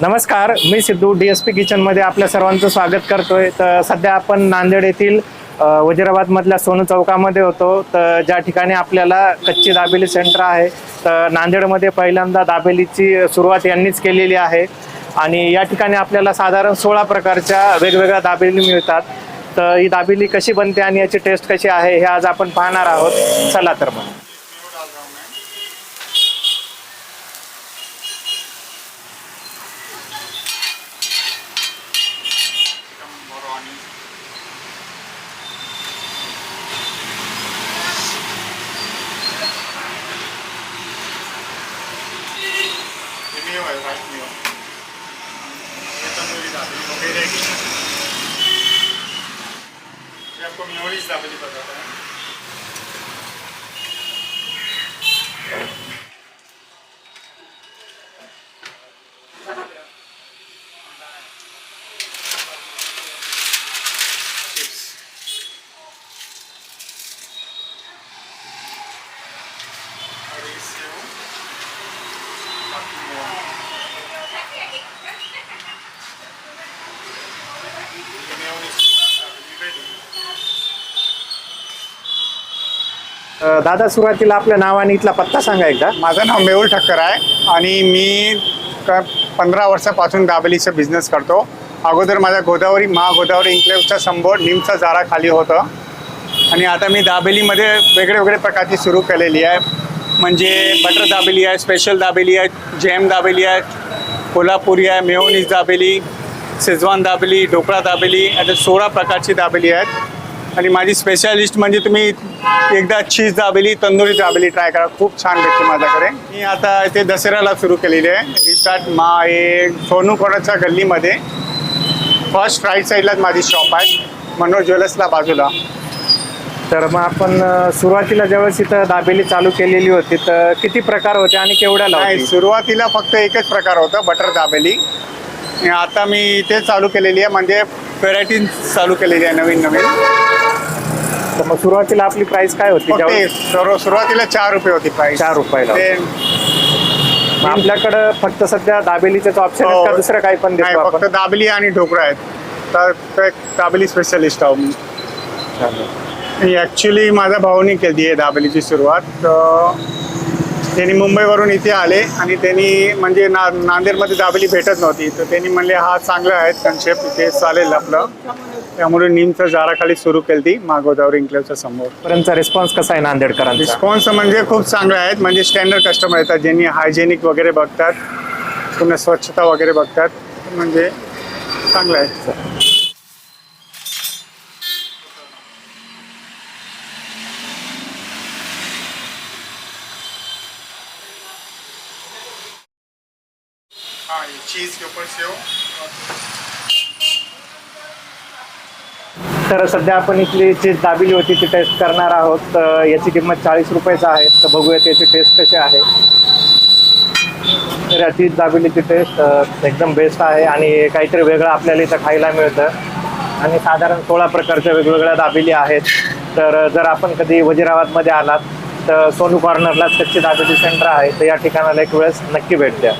नमस्कार मी Siddhu D S P किचनमध्ये आपल्या सर्वांचं स्वागत करतोय. तर सध्या आपण नांदेड येथील वजिराबादमधल्या सोनू चौकामध्ये होतो. तर ज्या ठिकाणी आपल्याला कच्ची दाबेली सेंटर आहे तर नांदेडमध्ये पहिल्यांदा दाबेलीची सुरुवात यांनीच केलेली आहे. आणि या ठिकाणी आपल्याला साधारण सोळा प्रकारच्या वेगवेगळ्या दाबेली मिळतात. तर ही दाबेली कशी बनते आणि याची टेस्ट कशी आहे हे आज आपण पाहणार आहोत. चला तर मग. मेव आहे व्हाईट मेव ये तंदूरी दाबेली वगैरह की ये आपको मेवनीज दाबेली बताता है दादा सुरुवातीला आपल्या नाव आणि इथला पत्ता सांगा एकदा. माझं नाव मेहुल ठक्कर आहे आणि मी क पंधरा वर्षापासून दाबेलीचा बिझनेस करतो. अगोदर माझा गोदावरी महागोदावरी इन्क्लेवचा समोर निमचा जारा खाली होतं. आणि आता मी दाबेलीमध्ये वेगळे वेगळे प्रकारची सुरू केलेली आहे. म्हणजे बटर दाबेली आहे स्पेशल दाबेली आहे जॅम दाबेली आहे कोल्हापुरी आहे मेहोनीस दाबेली शेजवान दाबेली ढोकळा दाबेली आता सोळा प्रकारची दाबेली आहेत. आणि माझी स्पेशालिस्ट म्हणजे तुम्ही एकदा चीज दाबेली तंदुरी दाबेली ट्राय करा. खूप छान भेटते माझ्याकडे. मी आता इथे दसऱ्याला सुरू केलेली आहे. रिस्टार्ट मा हे सोनू कोणाच्या गल्लीमध्ये. फर्स्ट राईट साईडलाच माझी शॉप आहे. मनोज ज्वेलर्सला बाजूला. तर मग आपण सुरुवातीला ज्यावेळेस इथं दाबेली चालू केलेली होती तर किती प्रकार होते आणि केवढ्याला नाही? सुरुवातीला फक्त एकच प्रकार होता बटर दाबेली. आता मी इथे चालू केलेली आहे म्हणजे व्हेरायटी चालू केलेली आहे नवीन नवीन तर मग सुरुवातीला आपली प्राइस काय होती? फक्त ज्यावेळेस सर्व सुरुवातीला चार रुपये होती प्राईस चार रुपयाला ते मग आपल्याकडं फक्त सध्या दाबेलीचेच ऑप्शन आहेत का? हो. दुसरं काही पण नाही देतो फक्त आपण दाबेली आणि ढोकळा आहेत. तर तो एक दाबेली स्पेशलिस्ट आहो मी. ॲक्च्युली माझ्या भाऊनी केली आहे दाबेलीची सुरुवात. तर त्यांनी मुंबईवरून इथे आले आणि त्यांनी म्हणजे ना नांदेडमध्ये दाबेली भेटत नव्हती. तर त्यांनी म्हणले हा चांगला आहे कन्सेप्ट इथे चालेल आपलं. त्यामुळे नीमचं जाराखाली सुरू केली ती मागोदावरी इन्क्लेवच्या समोर. पर्यंतचा रिस्पॉन्स कसा आहे नांदेडकरांचा? रिस्पॉन्स म्हणजे खूप चांगले आहेत. म्हणजे स्टँडर्ड कस्टमर येतात ज्यांनी हायजेनिक वगैरे बघतात पुन्हा स्वच्छता वगैरे बघतात. म्हणजे चांगलं आहे. हाँ ये चीज़ के ऊपर सेव तर सध्या आपण इथली जी दाबिली होती ती टेस्ट करणार आहोत. तर याची किंमत चाळीस रुपयाचा आहे. तर बघूयात याची टेस्ट कशी आहे. तर याची दाबिलीची टेस्ट एकदम बेस्ट आहे आणि काहीतरी वेगळं आपल्याला इथं खायला मिळतं. आणि साधारण सोळा प्रकारच्या वेगवेगळ्या दाबेली आहेत. तर जर आपण कधी वजिराबादमध्ये आलात तर सोनू कॉर्नरला कच्ची दाबेली सेंटर आहे. तर या ठिकाणाला एक वेळेस नक्की भेट द्या.